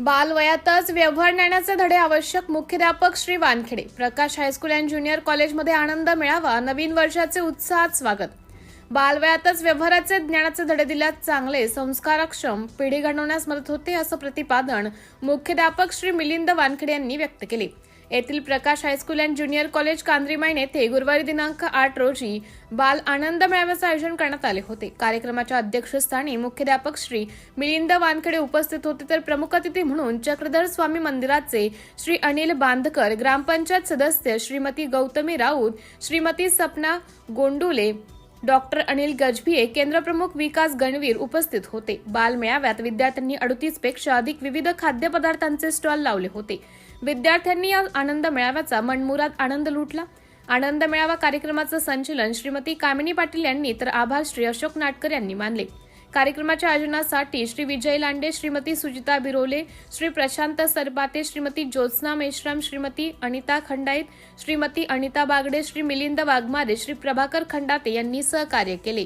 बालवयातच व्यवहार ज्ञानाचे धडे आवश्यक मुख्याध्यापक Shri Wankhede. Prakash high school and junior कॉलेजमध्ये आनंद मिळावा नवीन वर्षाचे उत्साहात स्वागत. बालवयातच व्यवहाराचे ज्ञानाचे धडे दिल्यास चांगले संस्कारक्षम पिढी घडवण्यास मदत होते असं प्रतिपादन मुख्याध्यापक श्री मिलिंद वानखेडे यांनी व्यक्त केले. येथील Prakash high school and junior college कांद्रीमाईन येथे गुरुवारी दिनांक आठ रोजी बाल आनंद मेळाव्याचे आयोजन करण्यात आले होते. कार्यक्रमाच्या अध्यक्षस्थानी मुख्याध्यापक श्री मिलिंद वानखेडे उपस्थित होते तर प्रमुख अतिथी म्हणून चक्रधर स्वामी मंदिराचे श्री अनिल बांधकर ग्रामपंचायत सदस्य श्रीमती गौतमी राऊत श्रीमती सपना गोंडुले डॉक्टर अनिल गजभिये केंद्रप्रमुख विकास गणवीर उपस्थित होते. बाल मेळाव्यात विद्यार्थ्यांनी अडतीसपेक्षा अधिक विविध खाद्यपदार्थांचे स्टॉल लावले होते. विद्यार्थ्यांनी या आनंद मेळाव्याचा मनमुराद आनंद लुटला. आनंद मेळावा कार्यक्रमाचं संचलन श्रीमती कामिनी पाटील यांनी तर आभार श्री अशोक नाटकर यांनी मानले. कार्यक्रमाच्या आयोजनासाठी श्री विजय लांडे श्रीमती सुजिता बिरोले श्री प्रशांत सरपाते श्रीमती ज्योत्स्ना मेश्राम श्रीमती अनिता खंडाईत श्रीमती अनिता बागडे श्री मिलिंद वाघमारे श्री प्रभाकर खंडाते यांनी सहकार्य केले.